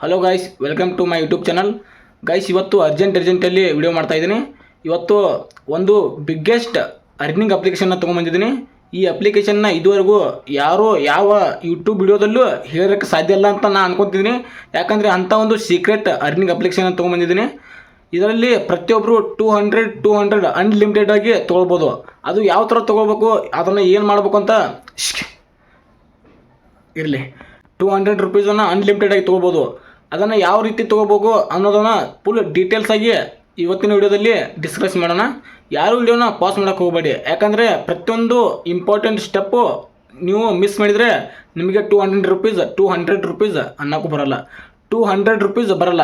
Hello guys welcome to my YouTube channel guys ಇವತ್ತು urgent ಅರ್ಜೆಂಟಲ್ಲಿ video ಮಾಡ್ತಾ ಇದ್ದೀನಿ. ಇವತ್ತು ಒಂದು ಬಿಗ್ಗೆಸ್ಟ್ ಅರ್ನಿಂಗ್ ಅಪ್ಲಿಕೇಶನ್ನ ತೊಗೊಂಬಂದಿದ್ದೀನಿ ಈ ಅಪ್ಲಿಕೇಶನ್ನ ಇದುವರೆಗೂ ಯಾರೂ ಯಾವ ಯೂಟ್ಯೂಬ್ ವಿಡಿಯೋದಲ್ಲೂ ಹೇಳೋಕ್ಕೆ ಸಾಧ್ಯ ಇಲ್ಲ ಅಂತ ನಾನು ಅನ್ಕೊತಿದ್ದೀನಿ. ಯಾಕಂದರೆ ಅಂಥ ಒಂದು ಸೀಕ್ರೆಟ್ ಅರ್ನಿಂಗ್ ಅಪ್ಲಿಕೇಶನ್ ತೊಗೊಂಬಂದಿದ್ದೀನಿ ಇದರಲ್ಲಿ ಪ್ರತಿಯೊಬ್ಬರು two hundred two hundred unlimited ಆಗಿ ತೊಗೊಳ್ಬೋದು. ಅದು ಯಾವ ಥರ ತೊಗೋಬೇಕು ಅದನ್ನು ಏನು ಮಾಡಬೇಕು ಅಂತ ಇರಲಿ. ಟೂ ಹಂಡ್ರೆಡ್ ರುಪೀಸನ್ನು ಅನ್ಲಿಮಿಟೆಡ್ ಆಗಿ ತೊಗೋಬೋದು ಅದನ್ನು ಯಾವ ರೀತಿ ತೊಗೋಬೇಕು ಅನ್ನೋದನ್ನು ಫುಲ್ ಡೀಟೇಲ್ಸ್ ಆಗಿ ಇವತ್ತಿನ ವಿಡಿಯೋದಲ್ಲಿ ಡಿಸ್ಕಸ್ ಮಾಡೋಣ. ಯಾರು ವಿಡಿಯೋನ ಪಾಸ್ ಮಾಡೋಕ್ಕೆ ಹೋಗಬೇಡಿ. ಯಾಕಂದರೆ ಪ್ರತಿಯೊಂದು ಇಂಪಾರ್ಟೆಂಟ್ ಸ್ಟೆಪ್ಪು ನೀವು ಮಿಸ್ ಮಾಡಿದರೆ ನಿಮಗೆ two hundred rupees two hundred rupees ಅನ್ನೋಕ್ಕೂ ಬರಲ್ಲ. ಟೂ ಹಂಡ್ರೆಡ್ ರುಪೀಸ್ ಬರಲ್ಲ.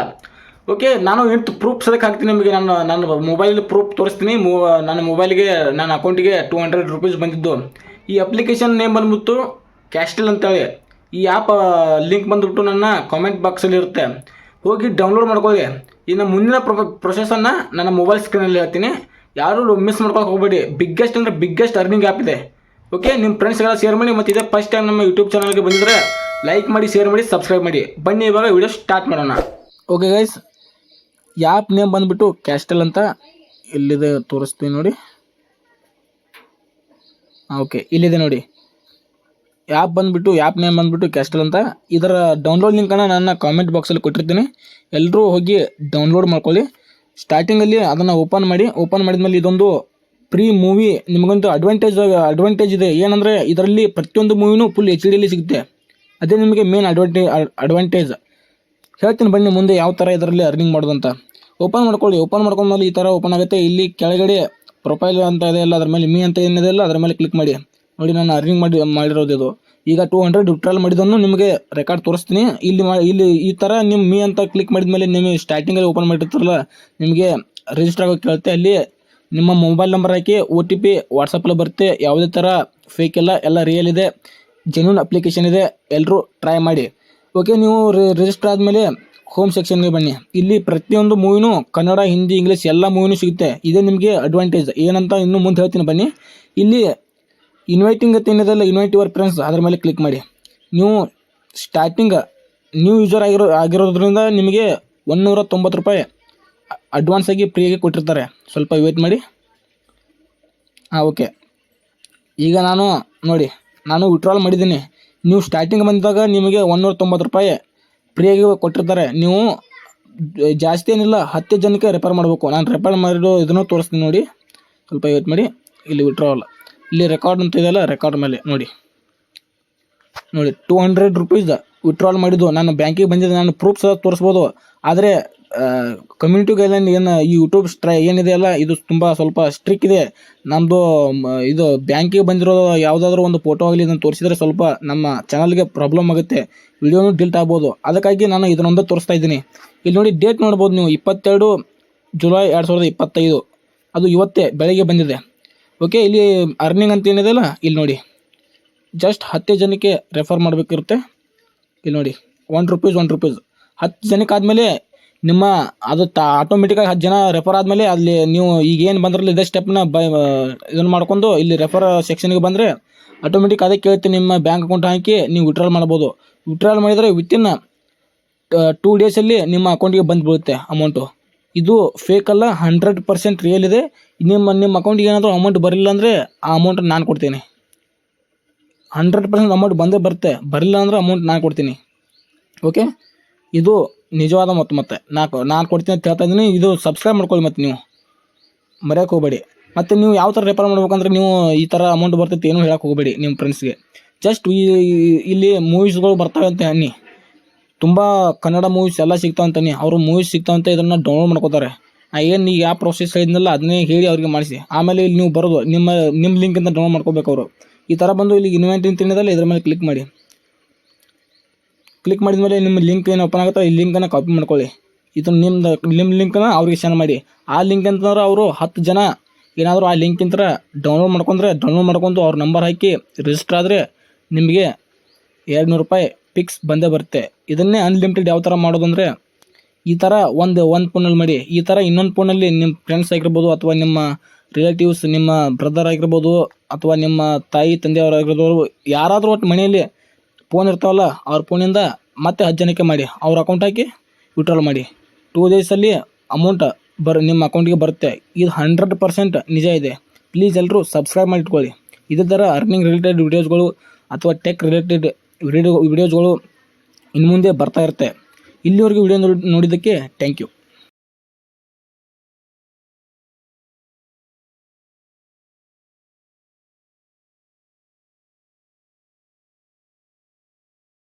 ಓಕೆ ನಾನು ಎಂಟು ಪ್ರೂಫ್ಸ್ ಅದಕ್ಕೆ ಹಾಕ್ತೀನಿ ನಿಮಗೆ. ನಾನು ನನ್ನ ಮೊಬೈಲ್ ಪ್ರೂಫ್ ತೋರಿಸ್ತೀನಿ. ಮೊ, ನನ್ನ ಮೊಬೈಲ್ಗೆ ನನ್ನ ಅಕೌಂಟಿಗೆ ಟೂ ಹಂಡ್ರೆಡ್ ರುಪೀಸ್ ಬಂದಿದ್ದು. ಈ ಅಪ್ಲಿಕೇಶನ್ ನೇಮ್ ಬಂದ್ಬಿಟ್ಟು ಕ್ಯಾಸ್ಟಲ್ ಅಂತೇಳಿ. ಈ ಆ್ಯಪ್ ಲಿಂಕ್ ಬಂದ್ಬಿಟ್ಟು ನನ್ನ ಕಾಮೆಂಟ್ ಬಾಕ್ಸಲ್ಲಿ ಇರುತ್ತೆ. ಹೋಗಿ ಡೌನ್ಲೋಡ್ ಮಾಡ್ಕೊಳ್ಳಿ. ಇನ್ನು ಮುಂದಿನ ಪ್ರೊ ಪ್ರೊಸೆಸನ್ನು ನನ್ನ ಮೊಬೈಲ್ ಸ್ಕ್ರೀನಲ್ಲಿ ಹೇಳ್ತೀನಿ. ಯಾರು ಮಿಸ್ ಮಾಡ್ಕೊಳಕ್ಕೆ ಹೋಗಬೇಡಿ. ಬಿಗ್ಗೆಸ್ಟ್ ಅಂದರೆ ಬಿಗ್ಗೆಸ್ಟ್ ಅರ್ನಿಂಗ್ ಆ್ಯಪ್ ಇದೆ. ಓಕೆ ನಿಮ್ಮ ಫ್ರೆಂಡ್ಸ್ಗೆಲ್ಲ ಶೇರ್ ಮಾಡಿ ಮತ್ತು ಇದೇ ಫಸ್ಟ್ ಟೈಮ್ ನಮ್ಮ ಯೂಟ್ಯೂಬ್ ಚಾನಲ್ಗೆ ಬಂದಿದ್ರೆ ಲೈಕ್ ಮಾಡಿ ಶೇರ್ ಮಾಡಿ ಸಬ್ಸ್ಕ್ರೈಬ್ ಮಾಡಿ. ಬನ್ನಿ ಇವಾಗ ವಿಡಿಯೋ ಸ್ಟಾರ್ಟ್ ಮಾಡೋಣ. ಓಕೆ ಗೈಸ್ ಆ್ಯಪ್ ನೇಮ್ ಬಂದ್ಬಿಟ್ಟು ಕ್ಯಾಸ್ಟಲ್ ಅಂತ ಇಲ್ಲಿದೆ ತೋರಿಸ್ತೀನಿ ನೋಡಿ. ಓಕೆ ಇಲ್ಲಿದೆ ನೋಡಿ. ಆ್ಯಪ್ ಬಂದ್ಬಿಟ್ಟು ಆ್ಯಪ್ ನೇಮ್ ಬಂದ್ಬಿಟ್ಟು ಕ್ಯಾಸ್ಟಲ್ ಅಂತ. ಇದರ ಡೌನ್ಲೋಡ್ ಲಿಂಕನ್ನು ನನ್ನ ಕಾಮೆಂಟ್ ಬಾಕ್ಸಲ್ಲಿ ಕೊಟ್ಟಿರ್ತೀನಿ. ಎಲ್ಲರೂ ಹೋಗಿ ಡೌನ್ಲೋಡ್ ಮಾಡ್ಕೊಳ್ಳಿ. ಸ್ಟಾರ್ಟಿಂಗಲ್ಲಿ ಅದನ್ನು ಓಪನ್ ಮಾಡಿ ಓಪನ್ ಮಾಡಿದ ಮೇಲೆ ಇದೊಂದು ಪ್ರೀ ಮೂವಿ ನಿಮಗಂತೂ ಅಡ್ವಾಂಟೇಜ್ ಅಡ್ವಾಂಟೇಜ್ ಇದೆ. ಏನಂದರೆ ಇದರಲ್ಲಿ ಪ್ರತಿಯೊಂದು ಮೂವಿನೂ ಫುಲ್ ಎಚ್ ಡಿಯಲ್ಲಿ ಸಿಗುತ್ತೆ. ಅದೇ ನಿಮಗೆ ಮೇನ್ ಅಡ್ವಾಂಟೇ ಅಡ್ವಾಂಟೇಜ್ ಹೇಳ್ತೀನಿ ಬನ್ನಿ ಮುಂದೆ ಯಾವ ಥರ ಇದರಲ್ಲಿ ಅರ್ನಿಂಗ್ ಮಾಡೋದು ಅಂತ. ಓಪನ್ ಮಾಡ್ಕೊಳ್ಳಿ. ಓಪನ್ ಮಾಡ್ಕೊಂಡ್ಮೇಲೆ ಈ ಥರ ಓಪನ್ ಆಗುತ್ತೆ. ಇಲ್ಲಿ ಕೆಳಗಡೆ ಪ್ರೊಫೈಲ್ ಅಂತ ಇದೆ ಅಲ್ಲ, ಅದ್ರ ಮೇಲೆ ಮೀ ಅಂತ ಏನಿದೆ ಅಲ್ಲ, ಅದ್ರ ಮೇಲೆ ಕ್ಲಿಕ್ ಮಾಡಿ. ನೋಡಿ ನಾನು ಅರ್ನಿಂಗ್ ಮಾಡಿ, ಮಾಡಿರೋದು ಇದು. ಈಗ ಟೂ ಹಂಡ್ರೆಡ್ ವಿಡ್ರಾಲ್ ಮಾಡಿದನ್ನು ನಿಮಗೆ ರೆಕಾರ್ಡ್ ತೋರಿಸ್ತೀನಿ. ಇಲ್ಲಿ ಇಲ್ಲಿ ಈ ಥರ ನಿಮ್ಮ ಮೀ ಅಂತ ಕ್ಲಿಕ್ ಮಾಡಿದ್ಮೇಲೆ ನಿಮಗೆ ಸ್ಟಾರ್ಟಿಂಗಲ್ಲಿ ಓಪನ್ ಮಾಡಿರ್ತಾರಲ್ಲ, ನಿಮಗೆ ರಿಜಿಸ್ಟರ್ ಆಗೋಕೆ ಕೇಳುತ್ತೆ. ಅಲ್ಲಿ ನಿಮ್ಮ ಮೊಬೈಲ್ ನಂಬರ್ ಹಾಕಿ ಒ ಟಿ ಪಿ ವಾಟ್ಸಪ್ಪಲ್ಲಿ ಬರುತ್ತೆ. ಯಾವುದೇ ಥರ ಫೇಕ್ ಇಲ್ಲ ಎಲ್ಲ ರಿಯಲ್ ಇದೆ. ಜೆನ್ಯೂನ್ ಅಪ್ಲಿಕೇಶನ್ ಇದೆ. ಎಲ್ಲರೂ ಟ್ರೈ ಮಾಡಿ. ಓಕೆ ನೀವು ರಿಜಿಸ್ಟರ್ ಆದಮೇಲೆ ಹೋಮ್ ಸೆಕ್ಷನ್ಗೆ ಬನ್ನಿ. ಇಲ್ಲಿ ಪ್ರತಿಯೊಂದು ಮೂವಿನೂ ಕನ್ನಡ, ಹಿಂದಿ ಇಂಗ್ಲೀಷ್ ಎಲ್ಲ ಮೂವಿನೂ ಸಿಗುತ್ತೆ. ಇದೇ ನಿಮಗೆ ಅಡ್ವಾಂಟೇಜ್ ಏನಂತ ಇನ್ನೂ ಮುಂದೆ ಹೇಳ್ತೀನಿ ಬನ್ನಿ. ಇಲ್ಲಿ ಇನ್ವೈಟಿಂಗ್ ಅಂತ ಏನಿದೆಲ್ಲ ಇನ್ವೈಟ್ ಯುವರ್ ಫ್ರೆಂಡ್ಸ್ ಅದ್ರ ಮೇಲೆ ಕ್ಲಿಕ್ ಮಾಡಿ. ನೀವು ಸ್ಟಾರ್ಟಿಂಗ್ ನ್ಯೂ ಯೂಸರ್ ಆಗಿರೋ ಆಗಿರೋದ್ರಿಂದ ನಿಮಗೆ ಒಂದೂರ ತೊಂಬತ್ತು ರೂಪಾಯಿ ಅಡ್ವಾನ್ಸ್ ಆಗಿ ಫ್ರೀಯಾಗಿ ಕೊಟ್ಟಿರ್ತಾರೆ. ಸ್ವಲ್ಪ ವೇಟ್ ಮಾಡಿ. ಹಾಂ ಓಕೆ ಈಗ ನಾನು ನೋಡಿ, ನಾನು ವಿಡ್ರಾಲ್ ಮಾಡಿದ್ದೀನಿ. ನೀವು ಸ್ಟಾರ್ಟಿಂಗ್ ಬಂದಾಗ ನಿಮಗೆ ಒಂದೂರ ತೊಂಬತ್ತು ರೂಪಾಯಿ ಫ್ರೀಯಾಗಿ ಕೊಟ್ಟಿರ್ತಾರೆ. ನೀವು ಜಾಸ್ತಿ ಏನಿಲ್ಲ, ಹತ್ತು ಜನಕ್ಕೆ ರೆಫರ್ ಮಾಡಬೇಕು. ನಾನು ರೆಫರ್ ಮಾಡಿರೋ ಇದನ್ನು ತೋರಿಸ್ತೀನಿ ನೋಡಿ. ಸ್ವಲ್ಪ ವೇಟ್ ಮಾಡಿ. ಇಲ್ಲಿ ವಿಡ್ರಾವಲ್ ಇಲ್ಲಿ ರೆಕಾರ್ಡ್ ಅಂತ ಇದೆಯಲ್ಲ ರೆಕಾರ್ಡ್ ಮೇಲೆ ನೋಡಿ. ನೋಡಿ ಟೂ ಹಂಡ್ರೆಡ್ ರುಪೀಸ್ ವಿತ್ಡ್ರಾಲ್ ಮಾಡಿದ್ದು. ನಾನು ಬ್ಯಾಂಕಿಗೆ ಬಂದಿದ್ದೆ, ನಾನು ಪ್ರೂಫ್ ಸಹ ತೋರಿಸ್ಬೋದು. ಆದರೆ ಕಮ್ಯುನಿಟಿ ಗೈಡ್ಲೈನ್ ಏನು, ಈ ಯೂಟ್ಯೂಬ್ ಸ್ಟ್ರೈ ಏನಿದೆ ಅಲ್ಲ, ಇದು ತುಂಬ ಸ್ವಲ್ಪ ಸ್ಟ್ರಿಕ್ ಇದೆ. ನಮ್ಮದು ಇದು ಬ್ಯಾಂಕಿಗೆ ಬಂದಿರೋ ಯಾವುದಾದ್ರೂ ಒಂದು ಫೋಟೋ ಆಗಲಿ ಇದನ್ನು ತೋರಿಸಿದ್ರೆ ಸ್ವಲ್ಪ ನಮ್ಮ ಚಾನಲ್ಗೆ ಪ್ರಾಬ್ಲಮ್ ಆಗುತ್ತೆ. ವಿಡಿಯೋನು ಡಿಲ್ಟ್ ಆಗ್ಬೋದು. ಅದಕ್ಕಾಗಿ ನಾನು ಇದನ್ನೊಂದು ತೋರಿಸ್ತಾ ಇದ್ದೀನಿ. ಇಲ್ಲಿ ನೋಡಿ ಡೇಟ್ ನೋಡ್ಬೋದು ನೀವು. ಇಪ್ಪತ್ತೆರಡು ಜುಲೈ ಎರಡು ಸಾವಿರದ ಇಪ್ಪತ್ತೈದು. ಅದು ಇವತ್ತೇ ಬೆಳಗ್ಗೆ ಬಂದಿದೆ. ಓಕೆ ಇಲ್ಲಿ ಅರ್ನಿಂಗ್ ಅಂತ ಏನಿದೆಯಲ್ಲ, ಇಲ್ಲಿ ನೋಡಿ. ಜಸ್ಟ್ ಹತ್ತೇ ಜನಕ್ಕೆ ರೆಫರ್ ಮಾಡಬೇಕಿರುತ್ತೆ. ಇಲ್ಲಿ ನೋಡಿ ಒನ್ ರುಪೀಸ್ ಒನ್ ರುಪೀಸ್ ಹತ್ತು ಜನಕ್ಕೆ ಆದಮೇಲೆ ನಿಮ್ಮ, ಅದು ತ ಆಟೋಮೆಟಿಕಾಗಿ ಹತ್ತು ಜನ ರೆಫರ್ ಆದಮೇಲೆ ಅಲ್ಲಿ ನೀವು ಈಗ ಏನು ಬಂದ್ರಲ್ಲ ಇದೇ ಸ್ಟೆಪ್ನ ಬ ಇದನ್ನು ಮಾಡ್ಕೊಂಡು ಇಲ್ಲಿ ರೆಫರ್ ಸೆಕ್ಷನ್ಗೆ ಬಂದರೆ ಆಟೋಮೆಟಿಕ್ ಅದೇ ಕೇಳ್ತೀನಿ ನಿಮ್ಮ ಬ್ಯಾಂಕ್ ಅಕೌಂಟ್ ಹಾಕಿ ನೀವು ವಿಡ್ರಾಲ್ ಮಾಡ್ಬೋದು. ವಿಡ್ರಾಲ್ ಮಾಡಿದರೆ ವಿತಿನ್ ಟೂ ಡೇಸಲ್ಲಿ ನಿಮ್ಮ ಅಕೌಂಟಿಗೆ ಬಂದು ಬೀಳುತ್ತೆ ಅಮೌಂಟು ಇದು ಫೇಕ್ ಅಲ್ಲ ಹಂಡ್ರೆಡ್ ಪರ್ಸೆಂಟ್ ರಿಯಲ್ ಇದೆ. ನಿಮ್ಮ ನಿಮ್ಮ ಅಕೌಂಟಿಗೆ ಏನಾದರೂ ಅಮೌಂಟ್ ಬರಲಿಲ್ಲ ಅಂದರೆ ಆ ಅಮೌಂಟ್ ನಾನು ಕೊಡ್ತೀನಿ. ಹಂಡ್ರೆಡ್ ಪರ್ಸೆಂಟ್ ಅಮೌಂಟ್ ಬಂದೇ ಬರುತ್ತೆ ಬರಲಿಲ್ಲ ಅಂದರೆ ಅಮೌಂಟ್ ನಾನು ಕೊಡ್ತೀನಿ. ಓಕೆ ಇದು ನಿಜವಾದ ಮತ್ತು. ಮತ್ತೆ ನಾಲ್ಕು ನಾನು ಕೊಡ್ತೀನಿ ಅಂತ ಹೇಳ್ತಾ ಇದ್ದೀನಿ. ಇದು ಸಬ್ಸ್ಕ್ರೈಬ್ ಮಾಡ್ಕೊಳ್ಳಿ ಮತ್ತು ನೀವು. ಮರೆಯೋಕೆ ಹೋಗಬೇಡಿ. ಮತ್ತು ನೀವು ಯಾವ ಥರ ರೆಫರ್ ಮಾಡ್ಬೇಕಂದ್ರೆ ನೀವು ಈ ಥರ ಅಮೌಂಟ್ ಬರ್ತೈತೆ ಏನೂ ಹೇಳೋಕೆ ಹೋಗಬೇಡಿ ನಿಮ್ಮ ಫ್ರೆಂಡ್ಸ್ಗೆ ಜಸ್ಟ್ ಇಲ್ಲಿ ಮೂವೀಸ್ಗಳು ಬರ್ತವೆ ಅಂತ ಅನ್ನಿ. ತುಂಬ ಕನ್ನಡ ಮೂವೀಸ್ ಎಲ್ಲ ಸಿಗ್ತಾವೆ ಅಂತಾನೆ. ಅವರು ಮೂವೀಸ್ ಸಿಗ್ತಾವಂತ ಇದನ್ನು ಡೌನ್ಲೋಡ್ ಮಾಡ್ಕೋತಾರೆ. ಏನು ಈಗ ಯಾವ ಪ್ರೊಸೆಸ್ ಹೇಳಿದ್ನಲ್ಲ ಅದನ್ನೇ ಹೇಳಿ ಅವ್ರಿಗೆ ಮಾಡಿಸಿ. ಆಮೇಲೆ ಇಲ್ಲಿ ನೀವು ಬರೋದು, ನಿಮ್ಮ ನಿಮ್ಮ ಲಿಂಕಿಂದ ಡೌನ್ಲೋಡ್ ಮಾಡ್ಕೋಬೇಕು ಅವರು. ಈ ಥರ ಬಂದು ಇಲ್ಲಿ ಇನ್ವೆಂಟ್ ಅಂತ ಇದ್ರ ಮೇಲೆ ಕ್ಲಿಕ್ ಮಾಡಿ. ಕ್ಲಿಕ್ ಮಾಡಿದ ಮೇಲೆ ನಿಮ್ಮ ಲಿಂಕ್ ಏನು ಓಪನ್ ಆಗುತ್ತೆ, ಈ ಲಿಂಕನ್ನು ಕಾಪಿ ಮಾಡ್ಕೊಳ್ಳಿ. ಇದು ನಿಮ್ದು ನಿಮ್ಮ ಲಿಂಕನ್ನು ಅವ್ರಿಗೆ ಸೆಂಡ್ ಮಾಡಿ. ಆ ಲಿಂಕ್ ಅಂತಂದ್ರೆ ಅವರು ಹತ್ತು ಜನ ಏನಾದರೂ ಆ ಲಿಂಕಿಂತ ಡೌನ್ಲೋಡ್ ಮಾಡ್ಕೊಂಡ್ರೆ ಡೌನ್ಲೋಡ್ ಮಾಡ್ಕೊಂಡು ಅವ್ರ ನಂಬರ್ ಹಾಕಿ ರಿಜಿಸ್ಟರ್ ಆದರೆ ನಿಮಗೆ ಎರಡು ನೂರು ರೂಪಾಯಿ ಪಿಕ್ಸ್ ಬಂದೇ ಬರುತ್ತೆ. ಇದನ್ನೇ ಅನ್ಲಿಮಿಟೆಡ್ ಯಾವ ಥರ ಮಾಡೋದು ಅಂದರೆ, ಈ ಥರ ಒಂದು ಒಂದು ಫೋನಲ್ಲಿ ಮಾಡಿ. ಈ ಥರ ಇನ್ನೊಂದು ಫೋನಲ್ಲಿ ನಿಮ್ಮ ಫ್ರೆಂಡ್ಸ್ ಆಗಿರ್ಬೋದು ಅಥವಾ ನಿಮ್ಮ ರಿಲೇಟಿವ್ಸ್ ನಿಮ್ಮ ಬ್ರದರ್ ಆಗಿರ್ಬೋದು ಅಥವಾ ನಿಮ್ಮ ತಾಯಿ ತಂದೆಯವರಾಗಿರ್ಬೋದು ಯಾರಾದರೂ ಒಟ್ಟು ಮನೆಯಲ್ಲಿ ಫೋನ್ ಇರ್ತಾವಲ್ಲ, ಅವ್ರ ಫೋನಿಂದ ಮತ್ತೆ ಹತ್ತು ಜನಕ್ಕೆ ಮಾಡಿ. ಅವ್ರ ಅಕೌಂಟ್ ಹಾಕಿ ವಿಡ್ರಾಲ್ ಮಾಡಿ. ಟೂ ಡೇಸಲ್ಲಿ ಅಮೌಂಟ್ ಬರ್, ನಿಮ್ಮ ಅಕೌಂಟಿಗೆ ಬರುತ್ತೆ. ಇದು ಹಂಡ್ರೆಡ್ ಪರ್ಸೆಂಟ್ ನಿಜ ಇದೆ. ಪ್ಲೀಸ್ ಎಲ್ಲರೂ ಸಬ್ಸ್ಕ್ರೈಬ್ ಮಾಡಿಟ್ಕೊಳ್ಳಿ ಇದೇ ಥರ ಅರ್ನಿಂಗ್ ರಿಲೇಟೆಡ್ ವಿಡಿಯೋಸ್ಗಳು ಅಥವಾ ಟೆಕ್ ರಿಲೇಟೆಡ್ ವಿಡಿಯೋ ವಿಡಿಯೋಸ್ಗಳು ಇನ್ನು ಮುಂದೆ ಬರ್ತಾ ಇರುತ್ತೆ. ಇಲ್ಲಿವರೆಗೂ ವಿಡಿಯೋ ನೋಡಿದ್ದಕ್ಕೆ ಥ್ಯಾಂಕ್ ಯು